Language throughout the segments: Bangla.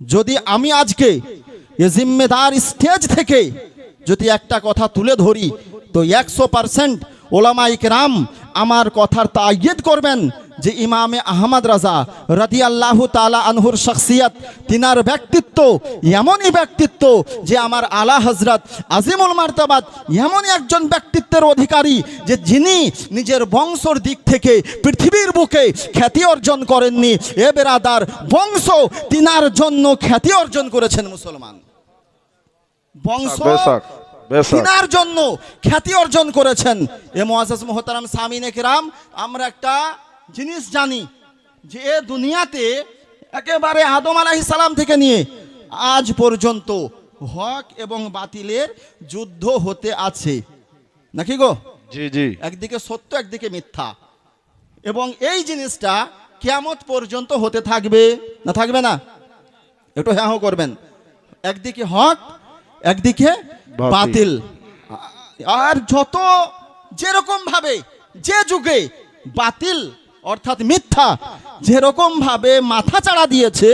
যদি আমি আজকে এ জিম্মেদার স্টেজ থেকে যদি একটা কথা তুলে ধরি, তো একশো পারসেন্ট ওলামা ইকরাম আমার কথার তাগিদ করবেন। যে ইমামে আহমদ রাজা রাদি আল্লাহ তালা আনহুর শখসিয়ত তিনার ব্যক্তিত্ব এমনই ব্যক্তিত্ব যে আমার আলা হজরত আজিমুল মার্তাবাদ এমনই একজন ব্যক্তিত্বের অধিকারী যে যিনি নিজের বংশর দিক থেকে পৃথিবীর বুকে খ্যাতি অর্জন করেননি। এ বেরাদার বংশ তিনার জন্য খ্যাতি অর্জন করেছেন মুসলমান। বংশ তিনার জন্য খ্যাতি অর্জন করেছেন। এ মোয়াজ মোহতারাম সামিনে কিরাম আমরা একটা জিনিস জানি যে এ দুনিয়াতে একেবারে আদম আলাহি সালাম থেকে নিয়ে আজ পর্যন্ত হক এবং বাতিলের যুদ্ধ হতে আছে। নাকি গো? জি জি। একদিকে সত্য একদিকে মিথ্যা। এবং এই জিনিসটা কেমত পর্যন্ত হতে থাকবে না থাকবে না? একটু হ্যাঁ হ্যাঁ করবেন। একদিকে হক একদিকে বাতিল। বাতিল। আর যত যেরকম ভাবে যে যুগে বাতিল অর্থাৎ মিথ্যা। যেরকম ভাবে মাথা চাড়া দিয়েছে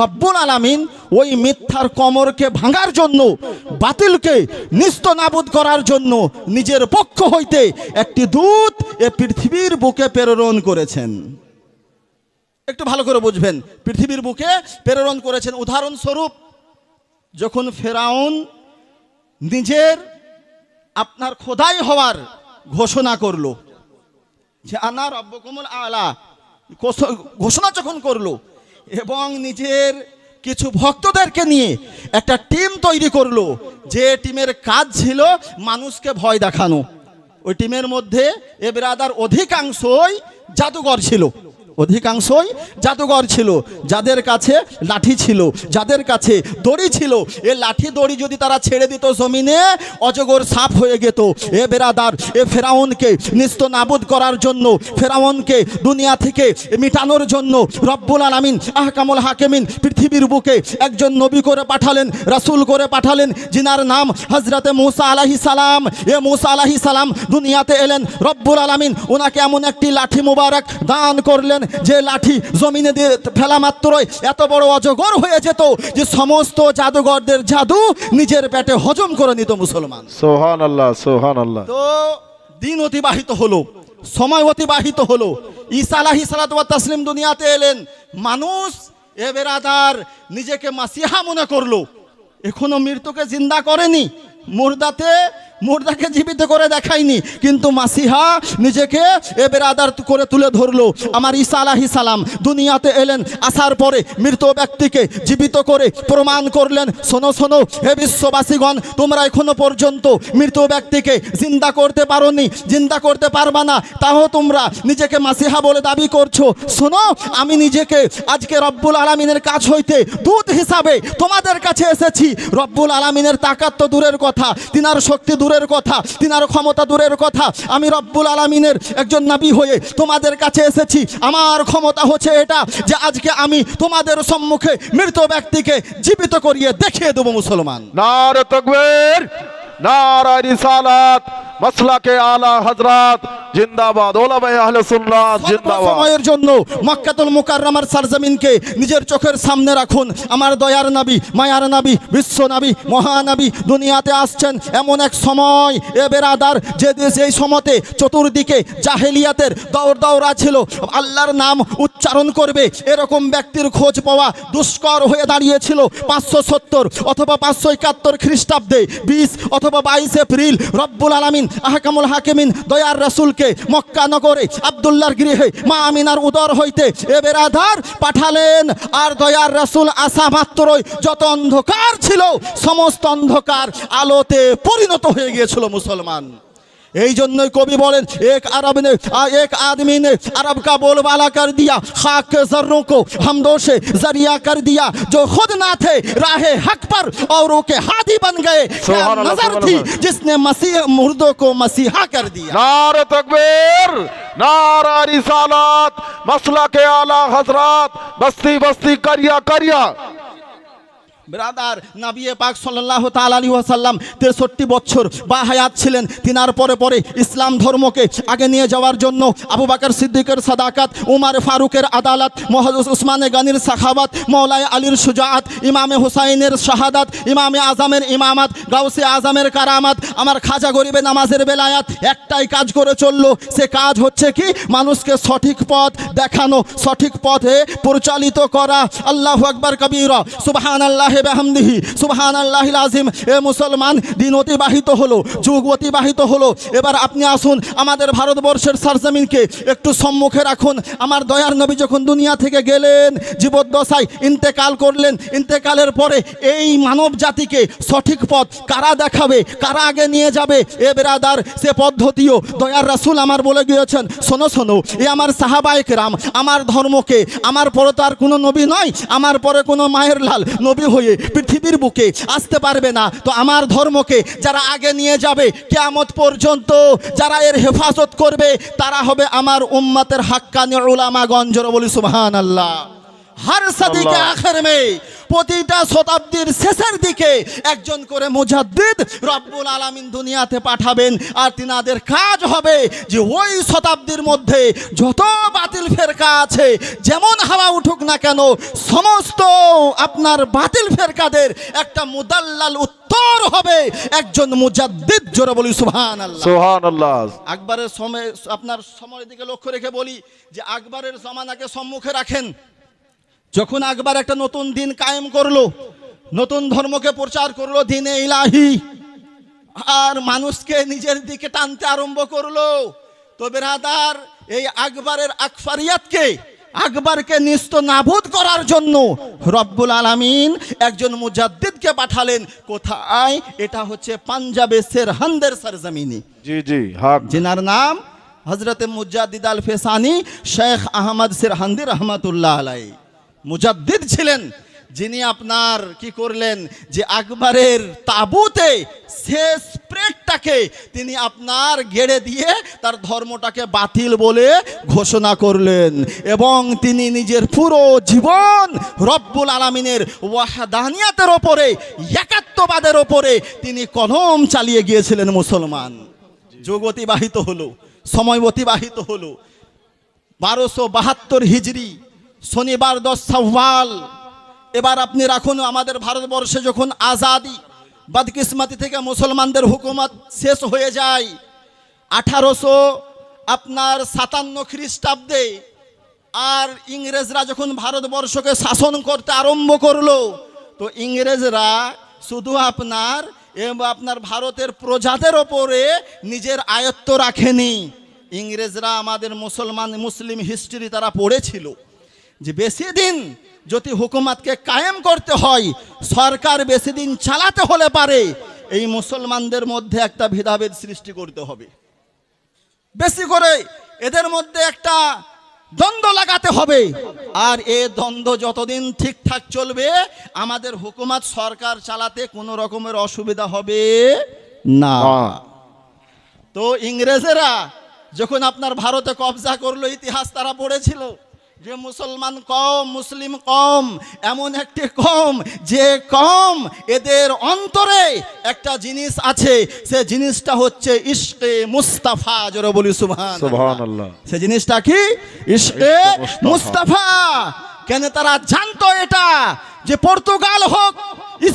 রব্বুল আলামিন, ওই মিথ্যার কমরকে ভাঙার জন্য, বাতিলকে নিস্ত নাবুদ করার জন্য নিজের পক্ষ হইতে একটি দূত এ পৃথিবীর বুকে প্রেরণ করেছেন। একটু ভালো করে বুঝবেন, পৃথিবীর বুকে প্রেরণ করেছেন। উদাহরণস্বরূপ, যখন ফেরাউন নিজের আপনার খোদাই হওয়ার ঘোষণা করল যে আনা রব্বকুমুল আলা। ঘোষণা যখন করল, এবং নিজের কিছু ভক্তদেরকে নিয়ে একটা টিম তৈরি করল, যে টিমের কাজ ছিল মানুষকে ভয় দেখানো। ওই টিমের মধ্যে এ বেরাদার অধিকাংশই জাদুঘর ছিল। অধিকাংশই জাদুঘর ছিল, যাদের কাছে লাঠি ছিল, যাদের কাছে দড়ি ছিল। এ লাঠি দড়ি যদি তারা ছেড়ে দিত জমিনে, অজগর সাপ হয়ে যেত। এ বেরাদার, এ ফেরাউনকে নিস্ত নাবুদ করার জন্য, ফেরাউনকে দুনিয়া থেকে মিটানোর জন্য রব্বুল আলামিন, আহকামুল হাকেমিন পৃথিবীর বুকে একজন নবী করে পাঠালেন, রাসূল করে পাঠালেন যিনার নাম হজরতে মুসা আলাহি সালাম। এ মুসা আলাহি সালাম দুনিয়াতে এলেন, রব্বুল আলামিন ওনাকে এমন একটি লাঠি মুবারক দান করলেন যে লাঠি জমিনে দিয়ে ফেলা মাত্রই এত বড় অজগর হয়ে যেত যে সমস্ত জাদুঘরদের জাদু নিজের পেটে হজম করে নিত মুসলমান। সোহান আল্লাহ সোহান আল্লাহ তো দিন অতিবাহিত হলো সময় অতিবাহিত হলো। ঈসা আলাহি সালাত তাসলিম দুনিয়াতে এলেন মানুষ এ বেরাদার নিজেকে মাসিহা মনে করল। এখনও মৃত্যুকে জিন্দা করেনি মুর্দাতে মুর্দাকে জীবিত করে দেখায়নি, কিন্তু মাসিহা নিজেকে এ বেরাদার করে তুলে ধরলো। আমার ঈসা আলাহি সালাম দুনিয়াতে এলেন, আসার পরে মৃত ব্যক্তিকে জীবিত করে প্রমাণ করলেন, শোনো শোনো, হে বিশ্ববাসীগণ, তোমরা এখনও পর্যন্ত মৃত ব্যক্তিকে জিন্দা করতে পারোনি, জিন্দা করতে পারবা না তাও তোমরা নিজেকে মাসিহা বলে দাবি করছ। শোনো, আমি নিজেকে আজকে রব্বুল আলমিনের কাছ হইতে দূত হিসাবে তোমাদের কাছে এসেছি। রব্বুল আলমিনের তাকাত তো দূরের কথা, তিনার শক্তি দূরের কথা, তিনার ক্ষমতা দূরের কথা। আমি রব্বুল আলমিনের একজন নাবি হয়ে তোমাদের কাছে এসেছি। আমার ক্ষমতা হচ্ছে এটা যে আজকে আমি তোমাদের সম্মুখে মৃত ব্যক্তিকে জীবিত করিয়ে দেখিয়ে দেবো মুসলমান। নার তকবের মাসলাকে আলা হযরত জিন্দাবাদ। ওলামায়ে আহলে সুন্নাত জিন্দাবাদ। সময়ের জন্য মক্কাতুল মুকাররমার সারজমিনকে নিজের চোখের সামনে রাখুন। আমার দয়ার নাবি মায়ার নাবি বিশ্ব নাবি মহানাবি দুনিয়াতে আসছেন এমন এক সময়। এ বেরাদার যে দেশ এই সমতে চতুর্দিকে জাহেলিয়াতের দৌড় দৌড়া ছিল আল্লাহর নাম উচ্চারণ করবে এরকম ব্যক্তির খোঁজ পাওয়া দুষ্কর হয়ে দাঁড়িয়েছিল পাঁচশো সত্তর অথবা পাঁচশো একাত্তর খ্রিস্টাব্দে বিশ অথবা বাইশ এপ্রিল। রব্বুল আলামিন আহকামুল হাকিমিন, দয়ার রাসুলকে মক্কা নগরে আবদুল্লার গৃহে মা আমিনার উদর হইতে এ বেরাধার পাঠালেন। আর দয়ার রাসুল আসা মাত্রই যত অন্ধকার ছিল, সমস্ত অন্ধকার আলোতে পরিণত হয়ে গিয়েছিল মুসলমান। এই জন্যই কবি বলেন ایک عرب نے ایک آدمی نے عرب کا بول بالا کر دیا خاک کے ذروں کو ہمدو سے ذریعہ کر دیا جو خود نہ تھے راہ حق پر اوروں کے ہادی بن گئے نظر تھی جس نے مسیح مردوں کو مسیحا کر دیا۔ نعرہ تکبیر نعرہ رسالات مسئلہ کے اعلیٰ حضرات بستی بستی کریا کریا۔ ব্রাদার নাবিয়ে পাক সাল্লাহ তাল আলী ওয়াসাল্লাম তেষট্টি বছর বা হায়াত ছিলেন। তিনার পরে পরে ইসলাম ধর্মকে আগে নিয়ে যাওয়ার জন্য আবু বাকর সিদ্দিকের সাদাকাত, উমার ফারুকের আদালত মহাজুস উসমানে গানির সাখাবাত মৌলায় আলীর সুজাত ইমামে হুসাইনের শাহাদাত, ইমামে আজমের ইমামাত, গাউসে আজমের কারামাত, আমার খাজা গরিবে নামাজের বেলায়াত, একটাই কাজ করে চলল। সে কাজ হচ্ছে কি? মানুষকে সঠিক পথ দেখানো, সঠিক পথে পরিচালিত করা। আল্লাহ আকবর কবির সুবহান আল্লাহ বেহামদিহি সুবহান আল্লাহ আজিম এ মুসলমান, দিন অতিবাহিত হলো, যুগ অতিবাহিত হলো। এবার আপনি আসুন আমাদের ভারতবর্ষের সারজমিনকে একটু সম্মুখে রাখুন। আমার দয়ার নবী যখন দুনিয়া থেকে গেলেন, জীবদ্দশায় ইন্তেকাল করলেন, ইন্তেকালের পরে এই মানব জাতিকে সঠিক পথ কারা দেখাবে, কারা আগে নিয়ে যাবে, এ বেরাদার, সে পদ্ধতিও দয়ার রাসুল আমার বলে গিয়েছেন, শোনো শোনো, এ আমার সাহাবায়ক রাম আমার ধর্মকে, আমার পরে তো আর কোনো নবী নয়, আমার পরে কোনো মায়ের লাল নবী হয়ে পৃথিবীর বুকে আসতে পারবে না। তো আমার ধর্মকে যারা আগে নিয়ে যাবে কেয়ামত পর্যন্ত যারা এর হেফাজত করবে তারা হবে আমার উম্মাতের হাক্কানি উলামা গঞ্জর বলি সুবহান আল্লাহ হার সাদিকে। আখের মে প্রতিটা শতাব্দীর শেষের দিকে একজন করে মুজাদ্দিদ রব্বুল আলামিন দুনিয়াতে পাঠাবেন আর তিনাদের কাজ হবে যে ওই শতাব্দীর মধ্যে যত বাতিল ফেরকা আছে যেমন হাওয়া উঠুক না কেন সমস্ত আপনার বাতিল ফেরকাদের একটা মুদাল্লাল উত্তর হবে একজন মুজাদ্দিদ জোরে বলি সুহান আল্লাহ আকবরের সময় আপনার সময়ের দিকে লক্ষ্য রেখে বলি যে আকবরের জমানাকে সম্মুখে রাখেন। যখন একবার একটা নতুন দিন কায়েম করল নতুন ধর্মকে প্রচার করল দিনে ইলাহি আর মানুষকে নিজের দিকে টানতে আরম্ভ করল তো বেরাদার এই আকবরের আকফারিয়াতকে আকবরকে নিস্ত নাবুদ করার জন্য রব্বুল আলামিন একজন মুজাদ্দিদকে পাঠালেন কোথায়? এটা হচ্ছে পাঞ্জাবে সেরহানদের সরজমিনি। জি জি জিনার নাম হজরত মুজাদ্দিদ আল ফেসানি শেখ আহমদ সেরহান্দি রহমতুল্লাহ আলাই মুজাদ্দিদ ছিলেন, যিনি আপনার কি করলেন? যে আকবরের তাবুতে শেষ প্রেটটাকে তিনি আপনার গেড়ে দিয়ে তার ধর্মটাকে বাতিল বলে ঘোষণা করলেন। এবং তিনি নিজের পুরো জীবন রব্বুল আলমিনের ওয়াহাদানিয়াতের ওপরে, একাত্মবাদের ওপরে তিনি কলম চালিয়ে গিয়েছিলেন মুসলমান। যুগ অতিবাহিত হলো, সময় অতিবাহিত হলো। বারোশো বাহাত্তর হিজড়ি শনিবার দশ সাওয়াল এবার আপনি রাখুন আমাদের ভারতবর্ষে যখন আজাদি বদকিসমতি থেকে মুসলমানদের হুকুমত শেষ হয়ে যায়, আঠারোশো আপনার সাতান্ন খ্রিস্টাব্দে আর ইংরেজরা যখন ভারতবর্ষকে শাসন করতে আরম্ভ করল, তো ইংরেজরা শুধু আপনার আপনার ভারতের প্রজাদের ওপরে নিজের আয়ত্ত রাখেনি। ইংরেজরা আমাদের মুসলমান, মুসলিম হিস্ট্রি তারা পড়েছিল। যে বেশি দিন যদি হুকুমাতকে কায়েম করতে হয় সরকার বেশি দিন চালাতে হলে পারে এই মুসলমানদের মধ্যে একটা ভেদাভেদ সৃষ্টি করতে হবে। বেশি করে এদের মধ্যে একটা দ্বন্দ্ব লাগাতে হবে। আর এ দ্বন্দ্ব যতদিন ঠিকঠাক চলবে আমাদের হুকুমাত সরকার চালাতে কোনো রকমের অসুবিধা হবে না। না। তো ইংরেজেরা যখন আপনার ভারতে কবজা করল ইতিহাস তারা পড়েছিল। যে মুসলমান কম মুসলিম কম এমন একটি কম যে কম এদের অন্তরে একটা জিনিস আছে সে জিনিসটা হচ্ছে ইশকে মুস্তাফা জোরে বলি সুবহান সে জিনিসটা কি? ইশকে মুস্তাফা। মুস্তাফা। কেন তারা জানতো এটা? যে পর্তুগাল হোক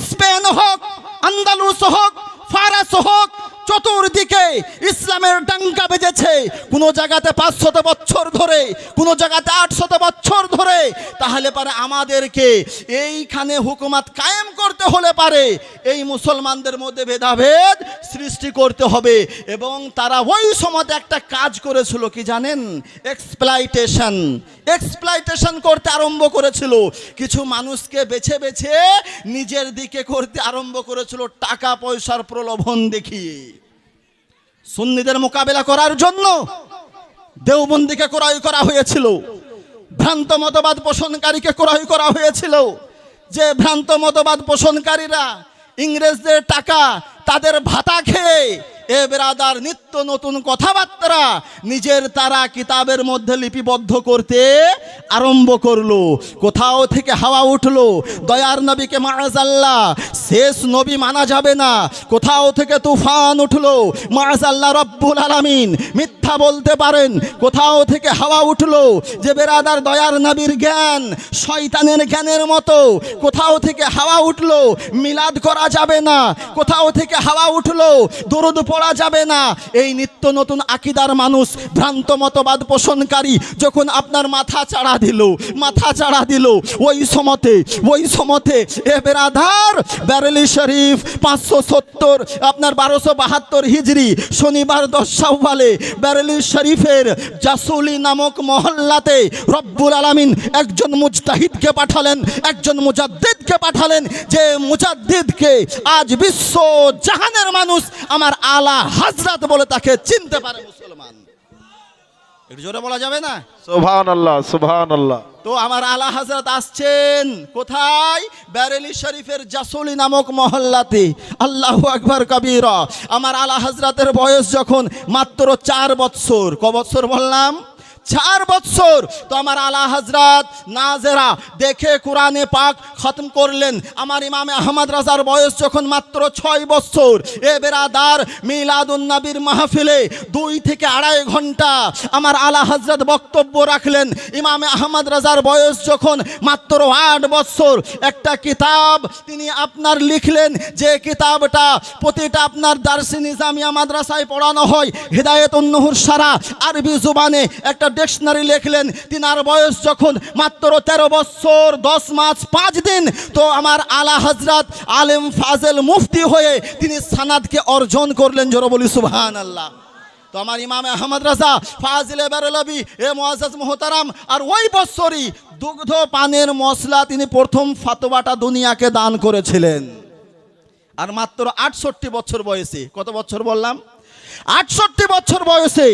স্পেন হোক আন্দালুস হোক ফারাস হোক চতুর্দিকে ইসলামের ডাঙ্কা বেজেছে। কোনো জায়গাতে পাঁচশত বছর ধরে, কোনো জায়গাতে আটশত বছর ধরে। তাহলে পারে আমাদেরকে এইখানে হুকুমাত কায়েম করতে হলে পারে। এই মুসলমানদের মধ্যে ভেদাভেদ সৃষ্টি করতে হবে। এবং তারা ওই সময় একটা কাজ করেছিল কি জানেন? এক্সপ্লাইটেশন এক্সপ্লাইটেশন করতে আরম্ভ করেছিল। কিছু মানুষকে বেছে বেছে নিজের দিকে করতে আরম্ভ করেছিল। টাকা পয়সার প্রলোভন দেখিয়ে। সুন্নিদের মোকাবেলা করার জন্য দেওবন্দিকে ক্রয় করা হয়েছিল। ভ্রান্ত মতবাদ পোষণকারীকে ক্রয় করা হয়েছিল। যে ভ্রান্ত মতবাদ পোষণকারীরা ইংরেজদের টাকা তাদের ভাতা খেয়ে এ বেরাদার, নিত্য নতুন কথাবার্তা নিজের তারা কিতাবের মধ্যে লিপিবদ্ধ করতে আরম্ভ করল। কোথাও থেকে হাওয়া উঠল, দয়ার নবীকে মাজাল্লাহ শেষ নবী মানা যাবে না। কোথাও থেকে তুফান উঠল মাজাল্লাহ রব্বুল আলামিন মিথ্যা বলতে পারেন। কোথাও থেকে হাওয়া উঠল যে বেরাদার, দয়ার নবীর জ্ঞান শয়তানের জ্ঞানের মতো। কোথাও থেকে হাওয়া উঠল, মিলাদ করা যাবে না। কোথাও থেকে হাওয়া উঠল, দরুদ পড়া যাবে না। এই নিত্য নতুন আকিদার মানুষ ভ্রান্ত মতবাদ পোষণকারী যখন আপনার মাথা চাড়া দিল, মাথা চাড়া দিল, ওই সমতে ওই সমতে, এ বেরাধার ব্যারেলি শরীফ পাঁচশো সত্তর, আপনার বারোশো বাহাত্তর হিজড়ি, শনিবার দশ সাউবালে ব্যারেলি শরীফের জাসুলি নামক মহল্লাতে রব্বুল আলামিন একজন মুজতাহিদকে পাঠালেন, একজন মুজাদ্দিদকে পাঠালেন, যে মুজাদ্দিদকে আজ বিশ্ব জাহানের মানুষ আমার আলা হাজরাত বলে তাকে চিনতে পারে মুসলমান। একটু জোরে বলা যাবে না? সুবহান আল্লাহ সুবহান আল্লাহ তো আমার আলা হাজরাত আসছেন কোথায়? ব্যারেলি শরীফের জাসুলি নামক মহল্লাতে। আল্লাহ আকবর কবির। আমার আলা হাজরাতের বয়স যখন মাত্র চার বৎসর। ক বৎসর বললাম? চার বৎসর। তো আমার আলা হজরত নাজেরা দেখে কোরআনে পাক খতম করলেন। আমার ইমামে আহমদ রাজার বয়স যখন মাত্র ছয় বৎসর। এ বেরাদার মিলাদুন নবীর মাহফিলে দুই থেকে আড়াই ঘণ্টা আমার আলা হজরত বক্তব্য রাখলেন। ইমামে আহমদ রাজার বয়স যখন মাত্র আট বৎসর। একটা কিতাব তিনি আপনার লিখলেন। যে কিতাবটা প্রতিটা আপনার দার্সি নিজামিয়া মাদ্রাসায় পড়ানো হয় হৃদায়ত উন্নহুর সারা আরবি জুবানে একটা ডিকশনারি লিখলেন, তিনার বয়স যখন মাত্র তেরো বছর, দশ মাস, পাঁচ দিন, তো আমার আলা হজরত আলেম ফাজেল মুফতি হয়ে তিনি সানাদকে অর্জন করলেন জোর বলি সুবহান আল্লাহ তো আমার ইমামে আহমদ রাজা ফাজিলে বেরলবি, এ মোয়াজ মোহতারাম, আর ওই বছরই দুগ্ধ পানের মশলা তিনি প্রথম ফাতোয়াটা দুনিয়াকে দান করেছিলেন। আর মাত্র আটষট্টি বছর বয়সে, কত বছর বললাম? আটষট্টি বছর বয়সে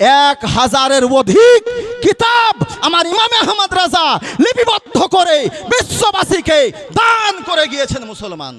এক হাজারের অধিক কিতাব আমার ইমামে আহমদ রাজা লিপিবদ্ধ করে বিশ্ববাসীকে দান করে গিয়েছেন মুসলমান।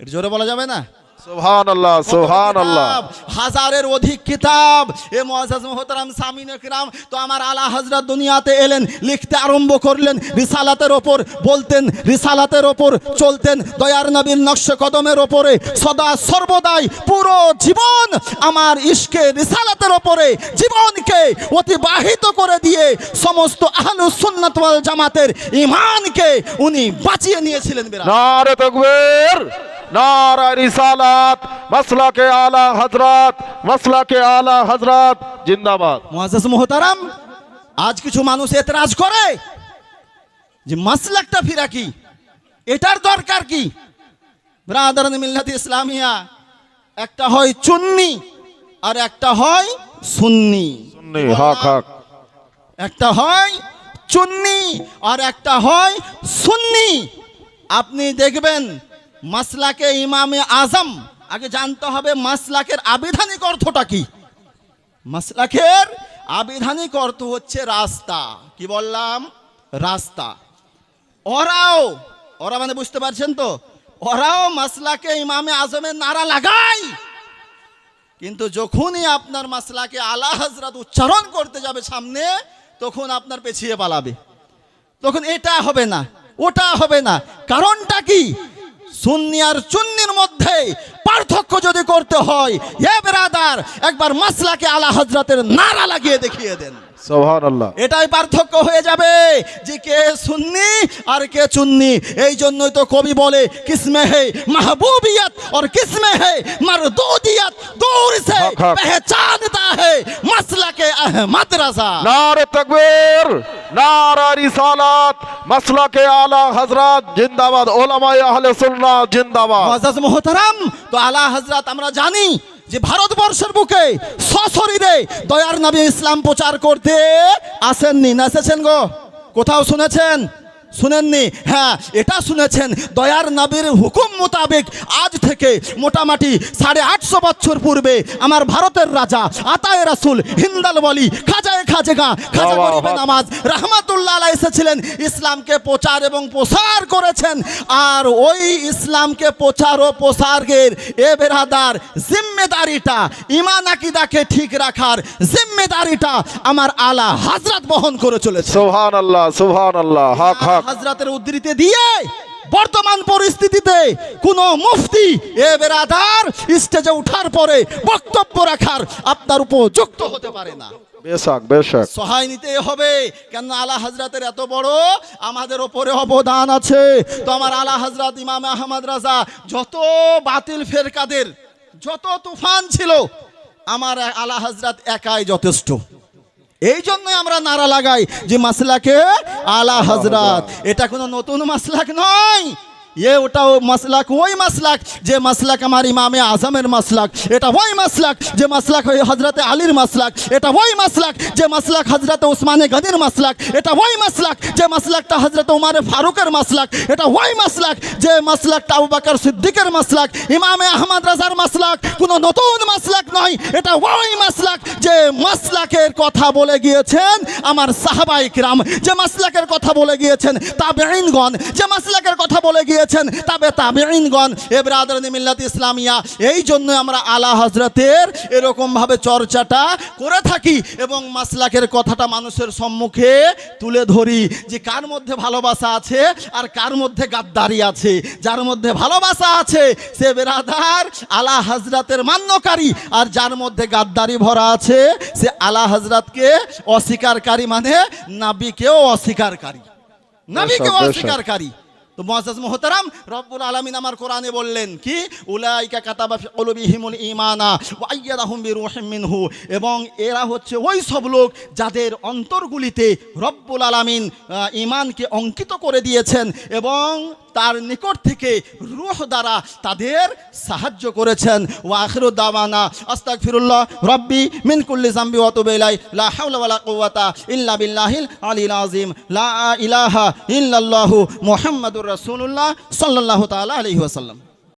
এর জোরে বলা যাবে না? সুবহান আল্লাহ সুবহান আল্লাহ কিতাব, হাজারের অধিক কিতাব। এ মুআজ্জাজ মুহতারাম সামিন কিরাম তো আমার আলা হযরত দুনিয়াতে এলেন লিখতে আরম্ভ করলেন রিসালাতের ওপর বলতেন রিসালাতের ওপর চলতেন দয়ার নবীর নকশ কদমের ওপরে সদা সর্বদাই পুরো জীবন আমার ইশকে রিসালাতের ওপরে জীবনকে অতিবাহিত করে দিয়ে সমস্ত আহলুস সুন্নাত ওয়াল জামাতের ঈমানকে উনি বাঁচিয়ে নিয়েছিলেন নারে তকবীর। নারা রিসালাত মাসলাকে আলা হযরত মাসলাকে আলা হযরত জিন্দাবাদ। মুআজ্জাজ মুহতারাম আজ কিছু মানুষ এতরাজ করে যে মাসলাকটা ফিরা কি? এটার দরকার কি? ব্রাদারান মিল্লাত ইসলামিয়া একটা হয় চুন্নি আর একটা হয় সুন্নি। সুন্নি হক হক। একটা হয় চুন্নি আর একটা হয় সুন্নি। আপনি দেখবেন মাসলাকে ইমামে আজম। আগে জানতে হবে মাসলাকের আবিধানিক অর্থটা কি? মাসলাকের আবিধানিক অর্থ হচ্ছে রাস্তা। কি বললাম? রাস্তা। ওরাও, ওরা মানে বুঝতে পারছেন তো? ওরাও মাসলাকে ইমামে আজমের নারা লাগায়। কিন্তু যখনই আপনার মাসলাকে আলা হজরত উচ্চারণ করতে যাবে সামনে, তখন আপনার পেছিয়ে পালাবে। তখন এটা হবে না, ওটা হবে না। কারণটা কি? সুন্নি আর চুন্নির মধ্যে পার্থক্য যদি করতে হয় একবার মাসলাকে আলা হজরতের নারা লাগিয়ে দেখিয়ে দেন। এটাই পার্থক্য হয়ে যাবে যে কে সুন্নি আর কে চুন্নি। এই জন্যই তো কবি বলে কিসমে হে মাহবুবিয়ত আর কিসমে হে মারদুদিয়ত। দূর সে পেহচানতা হে মাসলাকে আহমদ রাজা নারে তাকবীর নারা রিসালাত মাসলাকে আলা হযরত জিন্দাবাদ ওলামায়ে আহলে সুন্নাহ জিন্দাবাদ। মুআজ্জাজ মুহতারাম তো আলা হাজরাত আমরা জানি যে ভারতবর্ষের বুকে সশরীরে দয়ার নবী ইসলাম প্রচার করতে আসেননি। না এসেছেন গো? কোথাও শুনেছেন? শুনেননি? হ্যাঁ এটা শুনেছেন। দয়ার নবীর হুকুম মোতাবেক আজ থেকে মোটামুটি সাড়ে আটশো বছর পূর্বে আমার ভারতের রাজা আতায় রাসুল হিন্দাল বলি খাজায় খাজেগা খাজা গরিবে নামাজ রহমাতুল্লাহ এসেছিলেন। ইসলামকে প্রচার এবং প্রসার করেছেন। আর ওই ইসলামকে প্রচার ও প্রসারের এ বেরাদার জিম্মেদারিটা ইমান আকিদাকে ঠিক রাখার জিম্মেদারিটা আমার আলা হাজরাত বহন করে চলেছে। সুবহান আল্লাহ সুবহান আল্লাহ হক হক। হাজরাতের উদ্ধৃতি দিয়ে বর্তমান পরিস্থিতিতে কোন মুফতি এ বেরাদার স্টেজে ওঠার পরে বক্তব্য রাখার আপনার উপযুক্ত হতে পারে না। বেশক বেশক। সহায় নিতে হবে কেন আলা হাজরাতের এত বড় আমাদের ওপরে অবদান আছে। তো আমার আলা হাজরাত ইমাম আহমদ রাজা যত বাতিল ফেরকাদের যত তুফান ছিল আমার আলা হাজরাত একাই যথেষ্ট। এই জন্যই আমরা নারা লাগাই যে মাসলাকে আলা হজরত এটা কোনো নতুন মাসলাক নয়। এ ওটা ও মাসলাক ওই মাসলাক যে মাসলাক আমার ইমামে আজমের মাসলাক এটা ওই মাসলাক যে মাসলাক ওই হজরতে আলীর মাসলাক এটা ওই মাসলাক যে মাসলাক হজরতে উসমানে গনির মাসলাক এটা ওই মাসলাক যে মাসলাকটা হজরত উমারে ফারুকের মাসলাক এটা ওই মাসলাক যে মাসলাকটা আবু সিদ্দিকের মাসলাক ইমামে আহমদ রাজার মাসলাক কোনো নতুন মাসলাক নয় এটা ওই মাসলাক যে মাসলাকের কথা বলে গিয়েছেন আমার সাহাবাই কিরাম যে মাসলাকের কথা বলে গিয়েছেন তাবেঈনগণ যে মাসলাকের কথা বলে গিয়েছেন তবে তাবেঈনগণ এ ব্রাদারানি মিল্লাত ইসলামিয়া এই জন্য আমরা আলা হজরতের এরকম ভাবে চর্চাটা করে থাকি এবং মাসলাকের কথাটা মানুষের সম্মুখে তুলে ধরি যে কার মধ্যে ভালোবাসা আছে আর কার মধ্যে গাদ্দারি আছে। যার মধ্যে ভালোবাসা আছে সে বেরাদার আলা হজরতের মান্যকারী আর যার মধ্যে গাদ্দারি ভরা আছে সে আলা হজরতকে অস্বীকারকারী মানে নাবিকেও অস্বীকারকারী। নাবিকেও বেশ, বেশ। অস্বীকারী তো মুআজ্জাজ মোহতারাম রব্বুল আলামিন আমার কোরআনে বললেন, কি? উলাইকা কাতাবা ফি হিমুল ঈমানা ওয়া আইয়াদাহুম বিরূহিম মিনহু। এবং এরা হচ্ছে ওই সব লোক যাদের অন্তরগুলিতে রব্বুল আলামিন ইমানকে অঙ্কিত করে দিয়েছেন এবং তার নিকট থেকে রুহ দ্বারা তাদের সাহায্য করেছেন। ওয়া আখিরু আস্তাক ফিরুল্লাহ রব্বি মিনকুল্লি জাম্বি অতবেলাই লা হাওলা ওয়ালা কুওয়াতা ইল্লা বিল্লাহিল আলিল আজিম লা ইলাহা ইল্লাল্লাহু মুহাম্মাদুর রাসূলুল্লাহ সাল্লাল্লাহু তাআলা আলাইহি